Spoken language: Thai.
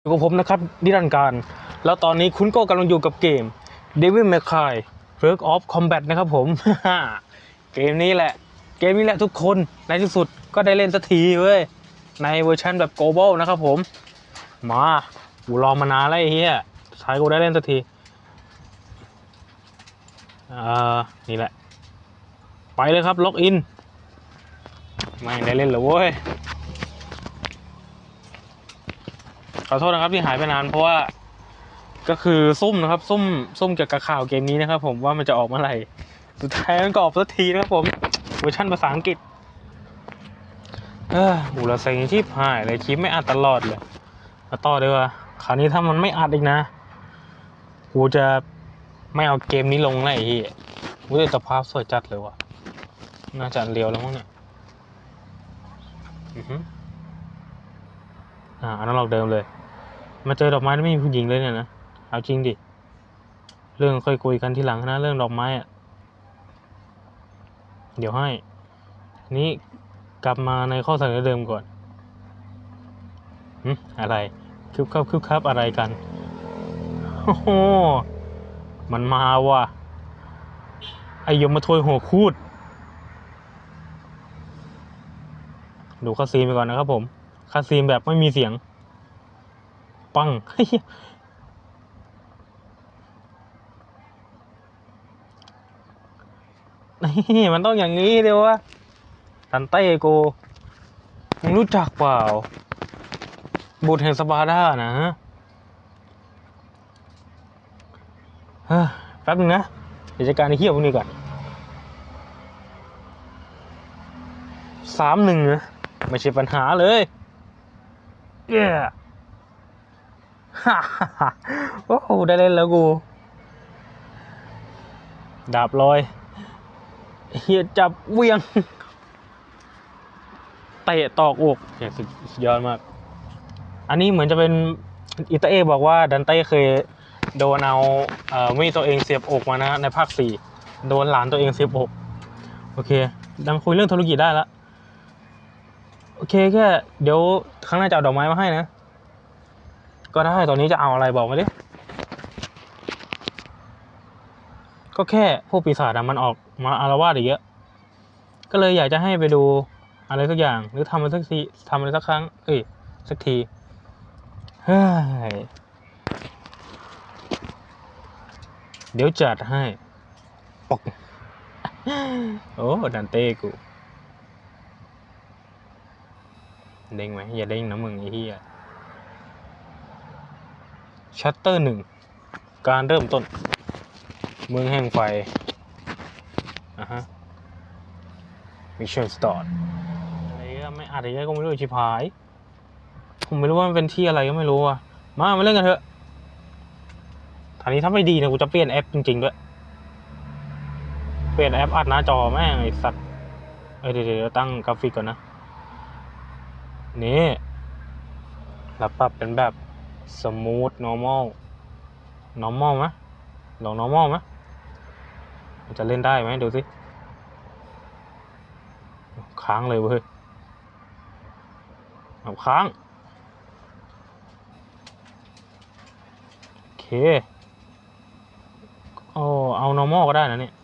อยู่กับผมนะครับนิรันดร์การ แล้วตอนนี้คุณก็กำลังอยู่กับเกม Devil May Cry Work of Combat นะครับผม เกมนี้แหละ เกมนี้แหละทุกคนในที่สุดก็ได้เล่นสักทีเว้ย ในเวอร์ชันแบบ global นะครับผม มากูรอมานานแล้วไอ้เหี้ยท้ายกูได้เล่นสักที อ่า นี่แหละ ไปเลยครับล็อกอิน ไม่ได้เล่นหรอเว้ย ขอโทษนะครับที่หายไปนานเพราะว่าก็คือซุ่มนะครับ ซุ่มซุ่มเกี่ยวกับข่าวเกมนี้นะครับ ผมว่ามันจะออกเมื่อไหร่สุดท้ายมันก็ออกสักทีนะครับผมเวอร์ชันภาษาอังกฤษเอออุลเซ็งที่หายเลยคลิปไม่อัดตลอดเลยมาต่อดีกว่าคราวนี้ถ้ามันไม่อัดอีกนะ กูจะไม่เอาเกมนี้ลงแล้วไอ้เหี้ยกูจะสภาพสวยจัดเลยว่ะน่าจะอันเรียวแล้วมั้งเนี่ยอือฮึอ่าอันนั้นลอกเดิมเลย มาเจอดอกไม้แล้วไม่มีผู้หญิงเลยเนี่ยนะ เอาจริงดิ เรื่องค่อยคุยกันทีหลังนะ เรื่องดอกไม้อะเดี๋ยวให้ นี้กลับมาในข้อเสนอเดิมก่อนหึอะไรคึบครับคึบครับอะไรกัน โอ้โห มันมาว่ะ ไอยมมาทวยหัวคูด ดูคาซีนไปก่อนนะครับผม คาซีนแบบไม่มีเสียง ปังเฮ้ยนี่มันต้องอย่างนี้เดียววะตันเต้กูมึงรู้จักเปล่า บุตรแห่งสปาร์ดานะฮะแป๊บนึงนะเดี๋ยวจัดการไอ้เหี้ยพวกนี้ก่อนสามหนึ่งนะไม่ใช่ปัญหาเลยเอ๊ะ โอ้โหได้เล่นแล้วกู ดาบลอยเฮียจับเวียงเตะตอกอกเฮียสุดสุดยอดมาก อันนี้เหมือนจะเป็นอิตาเอะบอกว่าดันเต้เคยโดนเอาเอ่อมีดตัวเองเสียบอกมานะในภาคสี่โดนหลานตัวเองเสียบอก โอเคดังคุยเรื่องธุรกิจได้แล้วโอเคแค่เดี๋ยวครั้งหน้าจะเอาดอกไม้มาให้นะ ก็ได้ตอนนี้จะเอาอะไรบอกมาดิ ก็แค่พวกปีศาจอะมันออกมาอารวาสอีกเยอะ ก็เลยอยากจะให้ไปดูอะไรสักอย่าง หรือทำอะไรสักทีทำอะไรสักครั้ง เอ้ยสักที เฮ้ย เดี๋ยวจัดให้ปกโอ้ ดันเต้กูเด้งไหมอย่าเด้งนะมึงไอ้เหี้ย ชัตเตอร์หนึ่งการเริ่มต้น เมืองแห่งไฟอะฮะมิชชั่นสตาร์ทอะไรก็ไม่อะไรก็ไม่รู้ชิพาย ผมไม่รู้ว่ามันเป็นที่อะไรก็ไม่รู้อะ มามาเล่นกันเถอะทางนี้ถ้าไม่ดีนะกูจะเปลี่ยนแอปจริงๆด้วย เปลี่ยนแอปอัดหน้าจอแม่งไอสัตว์เอ้ยเดี๋ยวเดี๋ยวตั้งกราฟิกก่อนนะ นี่แล้วปรับเป็นแบบ smooth normal normal ไหมลอง normal ไหมมันจะเล่นได้ไหมดูสิค้างเลยเว้ยเอาค้างโอเคโอ้เอา normal ก็ได้นะเนี่ย